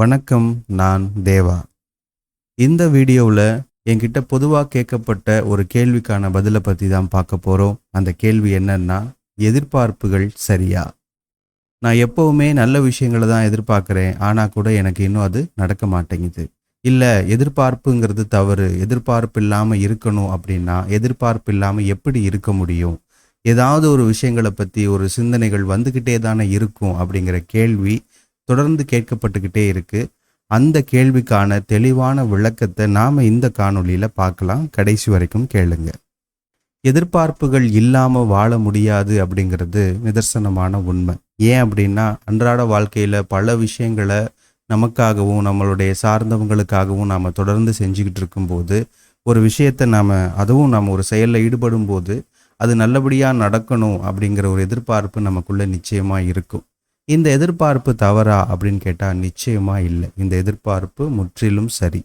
வணக்கம் நான் தேவா. இந்த வீடியோவில் என்கிட்ட பொதுவாக கேட்கப்பட்ட ஒரு கேள்விக்கான பதிலை பற்றி தான் பார்க்க போகிறோம் அந்த கேள்வி என்னன்னா எதிர்பார்ப்புகள் சரியா? நான் எப்போவுமே நல்ல விஷயங்களை தான் எதிர்பார்க்குறேன். ஆனால் கூட எனக்கு இன்னும் அது நடக்க மாட்டேங்குது. இல்லை எதிர்பார்ப்புங்கிறது தவறு. எதிர்பார்ப்பு இல்லாமல் இருக்கணும் அப்படின்னா எதிர்பார்ப்பு இல்லாமல் எப்படி இருக்க முடியும்? ஏதாவது ஒரு விஷயங்களை பற்றி ஒரு சிந்தனைகள் வந்துக்கிட்டே தானே இருக்கும் அப்படிங்கிற கேள்வி தொடர்ந்து கேட்கப்பட்டுக்கிட்டே இருக்கு. அந்த கேள்விக்கான தெளிவான விளக்கத்தை நாம இந்த காணொளியில் பார்க்கலாம். கடைசி வரைக்கும் கேளுங்க. எதிர்பார்ப்புகள் இல்லாம வாழ முடியாது அப்படிங்கிறது நிதர்சனமான உண்மை. ஏன் அப்படின்னா அன்றாட வாழ்க்கையில பல விஷயங்களை நமக்காகவும் நம்மளுடைய சார்ந்தவங்களுக்காகவும் நாம தொடர்ந்து செஞ்சுக்கிட்டு இருக்கும்போது ஒரு விஷயத்தை நாம அதுவும் நம்ம ஒரு செயலில் ஈடுபடும் போது அது நல்லபடியாக நடக்கணும் அப்படிங்கிற ஒரு எதிர்பார்ப்பு நமக்குள்ள நிச்சயமா இருக்கும். இந்த எதிர்பார்ப்பு தவறா அப்படின்னு கேட்டால் நிச்சயமாக இல்லை. இந்த எதிர்பார்ப்பு முற்றிலும் சரி.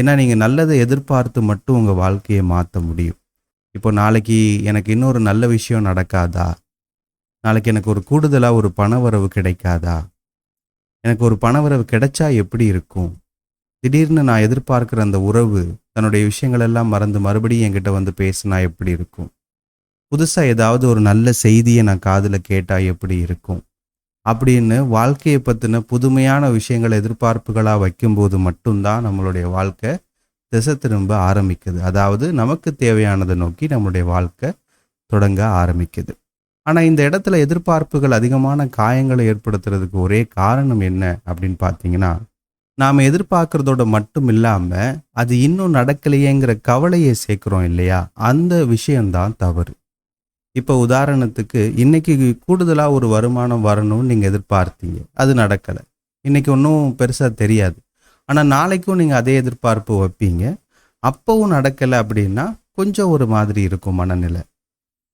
ஏன்னா நீங்கள் நல்லதை எதிர்பார்த்து மட்டும் உங்கள் வாழ்க்கையை மாற்ற முடியும். இப்போ நாளைக்கு எனக்கு இன்னொரு நல்ல விஷயம் நடக்காதா? நாளைக்கு எனக்கு ஒரு கூடுதலாக ஒரு பணவரவு கிடைக்காதா? எனக்கு ஒரு பணவரவு கிடைச்சா எப்படி இருக்கும்? திடீர்னு நான் எதிர்பார்க்குற அந்த உறவு தன்னுடைய விஷயங்களெல்லாம் மறந்து மறுபடியும் என்கிட்ட வந்து பேசினா எப்படி இருக்கும்? புதுசாக ஏதாவது ஒரு நல்ல செய்தியை நான் காதில் கேட்டால் எப்படி இருக்கும்? அப்படின்னு வாழ்க்கையை பற்றின புதுமையான விஷயங்களை எதிர்பார்ப்புகளாக வைக்கும்போது மட்டும்தான் நம்மளுடைய வாழ்க்கை திசை திரும்ப ஆரம்பிக்குது. அதாவது நமக்கு தேவையானதை நோக்கி நம்மளுடைய வாழ்க்கை தொடங்க ஆரம்பிக்குது. ஆனால் இந்த இடத்துல எதிர்பார்ப்புகள் அதிகமான காயங்களை ஏற்படுத்துறதுக்கு ஒரே காரணம் என்ன அப்படின்னு பார்த்தீங்கன்னா நாம் எதிர்பார்க்குறதோட மட்டும் இல்லாமல் அது இன்னும் நடக்கலையேங்கிற கவலையை சேர்க்குறோம் இல்லையா? அந்த விஷயம்தான் தவறு. இப்போ உதாரணத்துக்கு இன்னைக்கு கூடுதலாக ஒரு வருமானம் வரணும்னு நீங்கள் எதிர்பார்த்தீங்க. அது நடக்கலை. இன்னைக்கு ஒன்றும் பெருசாக தெரியாது. ஆனால் நாளைக்கும் நீங்கள் அதே எதிர்பார்ப்பு வைப்பீங்க. அப்போவும் நடக்கலை அப்படின்னா கொஞ்சம் ஒரு மாதிரி இருக்கும் மனநிலை.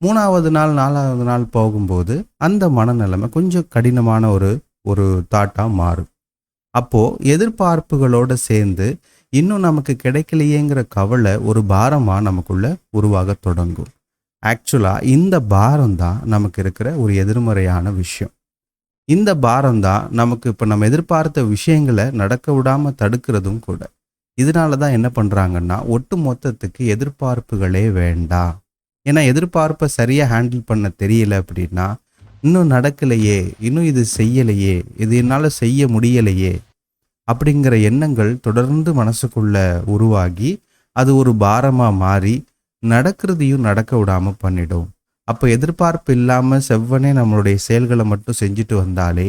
மூணாவது நாள் நாலாவது நாள் போகும்போது அந்த மனநிலைமை கொஞ்சம் கடினமான ஒரு ஒரு தாட்டாக மாறும். அப்போது எதிர்பார்ப்புகளோடு சேர்ந்து இன்னும் நமக்கு கிடைக்கலையேங்கிற கவலை ஒரு பாரமாக நமக்குள்ளே உருவாக தொடங்கும். ஆக்சுவலாக இந்த பாரம் தான் நமக்கு இருக்கிற ஒரு எதிர்மறையான விஷயம். இந்த பாரம் தான் நமக்கு இப்போ நம்ம எதிர்பார்த்த விஷயங்களை நடக்க விடாமல் தடுக்கிறதும் கூட. இதனால தான் என்ன பண்ணுறாங்கன்னா ஒட்டு மொத்தத்துக்கு எதிர்பார்ப்புகளே வேண்டாம். ஏன்னா எதிர்பார்ப்பை சரியாக ஹேண்டில் பண்ண தெரியல அப்படின்னா இன்னும் நடக்கலையே இன்னும் இது செய்யலையே இது என்னால் செய்ய முடியலையே அப்படிங்கிற எண்ணங்கள் தொடர்ந்து மனசுக்குள்ளே உருவாகி அது ஒரு பாரமாக மாறி நடக்கிறதையும் நடக்க விடாமல் பண்ணிடும். அப்போ எதிர்பார்ப்பு இல்லாமல் செவ்வனே நம்மளுடைய செயல்களை மட்டும் செஞ்சுட்டு வந்தாலே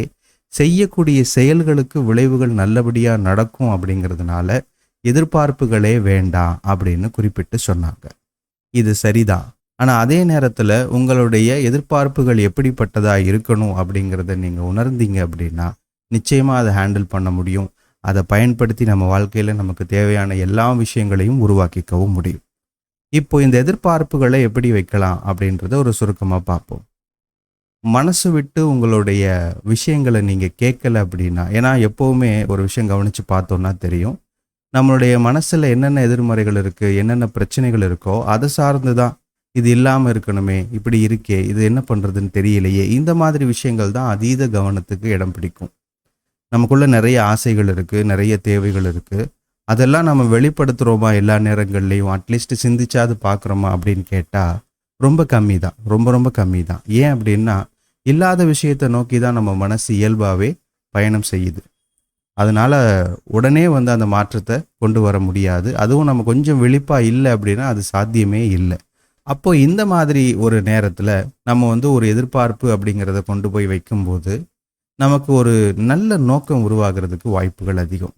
செய்யக்கூடிய செயல்களுக்கு விளைவுகள் நல்லபடியாக நடக்கும் அப்படிங்கிறதுனால எதிர்பார்ப்புகளே வேண்டாம் அப்படின்னு குறிப்பிட்டு சொன்னாங்க. இது சரிதான் ஆனால் அதே நேரத்தில் உங்களுடைய எதிர்பார்ப்புகள் எப்படிப்பட்டதாக இருக்கணும் அப்படிங்கிறத நீங்கள் உணர்ந்தீங்க அப்படின்னா நிச்சயமாக அதை ஹேண்டில் பண்ண முடியும். அதை பயன்படுத்தி நம்ம வாழ்க்கையில் நமக்கு தேவையான எல்லா விஷயங்களையும் உருவாக்கிக்கவும் முடியும். இப்போ இந்த எதிர்பார்ப்புகளை எப்படி வைக்கலாம் அப்படின்றத ஒரு சுருக்கமாக பார்ப்போம். மனசு விட்டு உங்களுடைய விஷயங்களை நீங்கள் கேட்கல அப்படின்னா ஏன்னா எப்போவுமே ஒரு விஷயம் கவனித்து பார்த்தோன்னா தெரியும். நம்மளுடைய மனசில் என்னென்ன எதிர்மறைகள் இருக்குது என்னென்ன பிரச்சனைகள் இருக்கோ அதை சார்ந்து தான் இது இல்லாமல் இருக்கணுமே இப்படி இருக்கே இது என்ன பண்ணுறதுன்னு தெரியலையே இந்த மாதிரி விஷயங்கள் தான் அதீத கவனத்துக்கு இடம் பிடிக்கும். நமக்குள்ளே நிறைய ஆசைகள் இருக்குது நிறைய தேவைகள் இருக்குது அதெல்லாம் நம்ம வெளிப்படுத்துகிறோமா எல்லா நேரங்கள்லையும்? அட்லீஸ்ட் சிந்திச்சாது பார்க்குறோமா அப்படின்னு கேட்டால் ரொம்ப கம்மி தான் ரொம்ப ரொம்ப கம்மி தான் ஏன் அப்படின்னா இல்லாத விஷயத்தை நோக்கி தான் நம்ம மனசு இயல்பாகவே பயணம் செய்யுது. அதனால் உடனே வந்து அந்த மாற்றத்தை கொண்டு வர முடியாது. அதுவும் நம்ம கொஞ்சம் விழிப்பாக இல்லை அப்படின்னா அது சாத்தியமே இல்லை. அப்போ இந்த மாதிரி ஒரு நேரத்தில் நம்ம வந்து ஒரு எதிர்பார்ப்பு அப்படிங்கிறத கொண்டு போய் வைக்கும்போது நமக்கு ஒரு நல்ல நோக்கம் உருவாகிறதுக்கு வாய்ப்புகள் அதிகம்.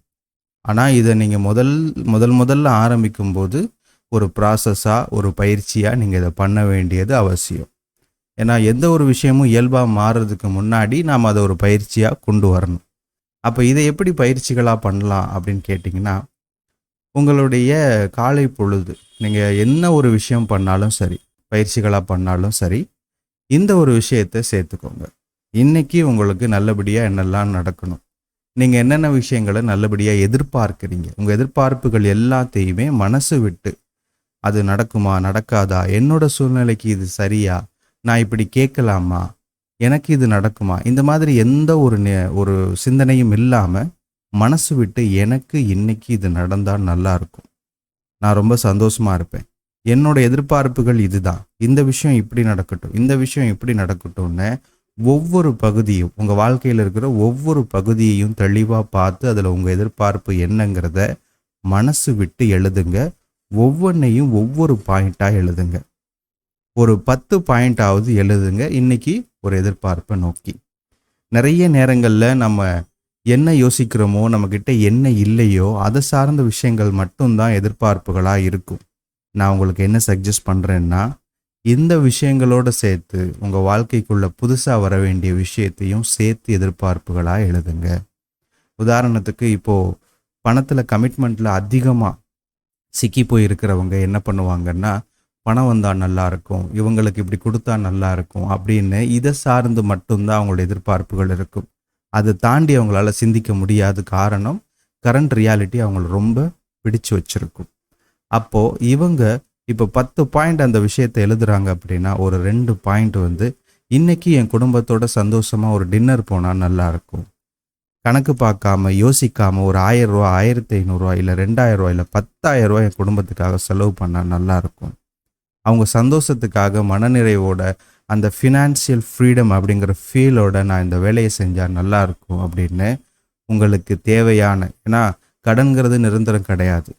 ஆனால் இதை நீங்கள் முதல் முதல் முதல்ல ஆரம்பிக்கும் போது ஒரு ப்ராசஸாக ஒரு பயிற்சியாக நீங்கள் இதை பண்ண வேண்டியது அவசியம். ஏன்னா எந்த ஒரு விஷயமும் இயல்பாக மாறுறதுக்கு முன்னாடி நாம் அதை ஒரு பயிற்சியாக கொண்டு வரணும். அப்போ இதை எப்படி பயிற்சிகளாக பண்ணலாம் அப்படின்னு கேட்டிங்கன்னா உங்களுடைய காலை பொழுது நீங்கள் என்ன ஒரு விஷயம் பண்ணாலும் சரி பயிற்சிகளாக பண்ணாலும் சரி இந்த ஒரு விஷயத்தை சேர்த்துக்கோங்க. இன்றைக்கி உங்களுக்கு நல்லபடியாக என்னெல்லாம் நடக்கணும்? நீங்கள் என்னென்ன விஷயங்களை நல்லபடியாக எதிர்பார்க்குறீங்க? உங்கள் எதிர்பார்ப்புகள் எல்லாத்தையுமே மனசு விட்டு அது நடக்குமா நடக்காதா? என்னோட சூழ்நிலைக்கு இது சரியா? நான் இப்படி கேட்கலாமா? எனக்கு இது நடக்குமா? இந்த மாதிரி எந்த ஒரு நே- ஒரு சிந்தனையும் இல்லாமல் மனசு விட்டு எனக்கு இன்னைக்கு இது நடந்தால் நல்லா இருக்கும். நான் ரொம்ப சந்தோஷமாக இருப்பேன். என்னோட எதிர்பார்ப்புகள் இதுதான். இந்த விஷயம் இப்படி நடக்கட்டும் இந்த விஷயம் இப்படி நடக்கட்டும்னு ஒவ்வொரு பகுதியும் உங்கள் வாழ்க்கையில் இருக்கிற ஒவ்வொரு பகுதியையும் தெளிவாக பார்த்து அதில் உங்கள் எதிர்பார்ப்பு என்னங்கிறத மனசு விட்டு எழுதுங்க. ஒவ்வொன்றையும் ஒவ்வொரு பாயிண்ட்டாக எழுதுங்க. ஒரு பத்து பாயிண்ட்டாவது எழுதுங்க. இன்னைக்கு ஒரு எதிர்பார்ப்பை நோக்கி. நிறைய நேரங்களில் நம்ம என்ன யோசிக்கிறோமோ நம்மக்கிட்ட என்ன இல்லையோ அதை சார்ந்த விஷயங்கள் மட்டும்தான் எதிர்பார்ப்புகளாக இருக்கும். நான் உங்களுக்கு என்ன சஜஸ்ட் பண்ணுறேன்னா இந்த விஷயங்களோட சேர்த்து உங்கள் வாழ்க்கைக்குள்ள புதுசாக வர வேண்டிய விஷயத்தையும் சேர்த்து எதிர்பார்ப்புகளாக எழுதுங்க. உதாரணத்துக்கு இப்போது பணத்தில் கமிட்மெண்ட்டில் அதிகமாக சிக்கி போயிருக்கிறவங்க என்ன பண்ணுவாங்கன்னா பணம் வந்தால் நல்லாயிருக்கும் இவங்களுக்கு இப்படி கொடுத்தா நல்லா இருக்கும் அப்படின்னு இதை சார்ந்து மட்டும்தான் அவங்களோட எதிர்பார்ப்புகள் இருக்கும். அதை தாண்டி அவங்களால சிந்திக்க முடியாத காரணம் கரண்ட் ரியாலிட்டி அவங்கள ரொம்ப பிடிச்சு வச்சுருக்கும். அப்போ இவங்க இப்போ பத்து பாயிண்ட் அந்த விஷயத்தை எழுதுறாங்க அப்படின்னா ஒரு ரெண்டு பாயிண்ட் வந்து இன்னைக்கு என் குடும்பத்தோட சந்தோஷமா ஒரு டின்னர் போனால் நல்லா இருக்கும். கணக்கு பார்க்காம யோசிக்காம ஒரு ஆயிரம் ரூபா ஆயிரத்தி ஐநூறுரூவா இல்லை ரெண்டாயிரம் ரூபா இல்லை பத்தாயிரம் ரூபா என் குடும்பத்துக்காக செலவு பண்ணால் நல்லா இருக்கும். அவங்க சந்தோஷத்துக்காக மனநிறைவோட அந்த ஃபினான்சியல் ஃப்ரீடம் அப்படிங்கிற ஃபீலோட நான் இந்த வேலையை செஞ்சால் நல்லா இருக்கும் அப்படின்னு உங்களுக்கு தேவையான ஏன்னா கடன்கிறது நிரந்தரம் கிடையாது.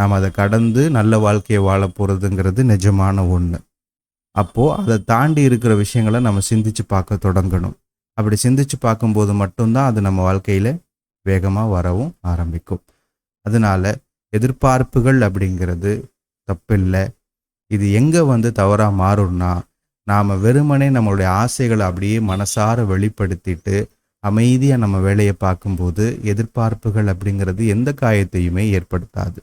நாம் அதை கடந்து நல்ல வாழ்க்கையை வாழ போகிறதுங்கிறது நிஜமான ஒன்று அப்போது அதை தாண்டி இருக்கிற விஷயங்களை நம்ம சிந்திச்சு பார்க்க தொடங்கணும். அப்படி சிந்திச்சு பார்க்கும்போது மட்டும்தான் அது நம்ம வாழ்க்கையில் வேகமாக வரவும் ஆரம்பிக்கும். அதனால எதிர்பார்ப்புகள் அப்படிங்கிறது தப்பில்லை. இது எங்கே வந்து தவறாக மாறும்னா நாம் வெறுமனே நம்மளுடைய ஆசைகளை அப்படியே மனசார வெளிப்படுத்திட்டு அமைதியாக நம்ம வேலையை பார்க்கும்போது எதிர்பார்ப்புகள் அப்படிங்கிறது எந்த காயத்தையுமே ஏற்படுத்தாது.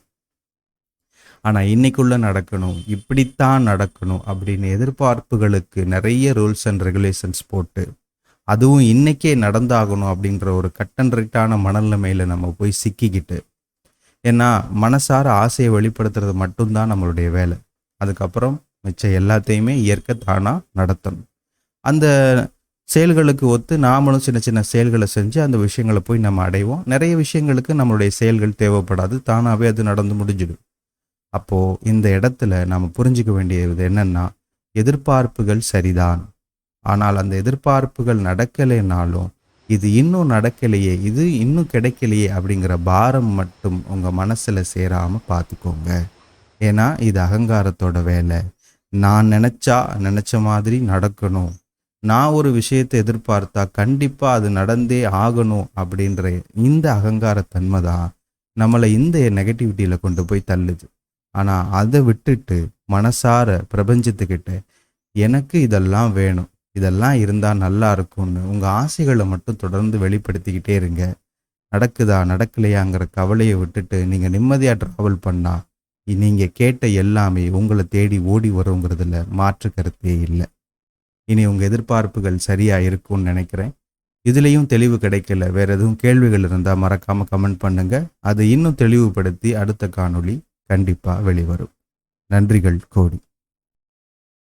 ஆனால் இன்னைக்குள்ளே நடக்கணும் இப்படித்தான் நடக்கணும் அப்படின்னு எதிர்பார்ப்புகளுக்கு நிறைய ரூல்ஸ் அண்ட் ரெகுலேஷன்ஸ் போட்டு அதுவும் இன்னைக்கே நடந்தாகணும் அப்படின்ற ஒரு கட்டன் மனநிலைமையில் நம்ம போய் சிக்கிக்கிட்டு ஏன்னா மனசார ஆசையை வெளிப்படுத்துறது மட்டும்தான் நம்மளுடைய வேலை. அதுக்கப்புறம் மிச்சம் எல்லாத்தையுமே இயற்கை தானாக நடத்தணும். அந்த செயல்களுக்கு ஒத்து நாமளும் சின்ன சின்ன செயல்களை செஞ்சு அந்த விஷயங்களை போய் நம்ம அடைவோம். நிறைய விஷயங்களுக்கு நம்மளுடைய செயல்கள் தேவைப்படாது. தானாகவே அது நடந்து முடிஞ்சிடும். அப்போது இந்த இடத்துல நம்ம புரிஞ்சுக்க வேண்டியது என்னன்னா எதிர்பார்ப்புகள் சரிதான். ஆனால் அந்த எதிர்பார்ப்புகள் நடக்கலைனாலும் இது இன்னும் நடக்கலையே இது இன்னும் கிடைக்கலையே அப்படிங்கிற பாரம் மட்டும் உங்கள் மனசில் சேராமல் பார்த்துக்கோங்க ஏன்னா இது அகங்காரத்தோட வேலை. நான் நினச்சா நினச்ச மாதிரி நடக்கணும். நான் ஒரு விஷயத்தை எதிர்பார்த்தா கண்டிப்பாக அது நடந்தே ஆகணும் அப்படின்ற இந்த அகங்காரத்தன்மை தான் நம்மளை இந்த நெகட்டிவிட்டியில் கொண்டு போய் தள்ளுது. ஆனால் அதை விட்டுட்டு மனசார பிரபஞ்சத்துக்கிட்ட எனக்கு இதெல்லாம் வேணும் இதெல்லாம் இருந்தால் நல்லா இருக்கும்னு உங்கள் ஆசைகளை மட்டும் தொடர்ந்து வெளிப்படுத்திக்கிட்டே இருங்க. நடக்குதா நடக்கலையாங்கிற கவலையை விட்டுட்டு நீங்கள் நிம்மதியாக ட்ராவல் பண்ணால் நீங்கள் கேட்ட எல்லாமே உங்களை தேடி ஓடி வருங்கிறதுல மாற்று கருத்தே இல்லை. இனி உங்கள் எதிர்பார்ப்புகள் சரியாக இருக்கும்னு நினைக்கிறேன். இதுலேயும் தெளிவு கிடைக்கல. வேறு எதுவும் கேள்விகள் இருந்தால் மறக்காமல் கமெண்ட் பண்ணுங்கள் அதை இன்னும் தெளிவுபடுத்தி அடுத்த காணொளி கண்டிப்பாக வெளிவரும். நன்றிகள் கோடி.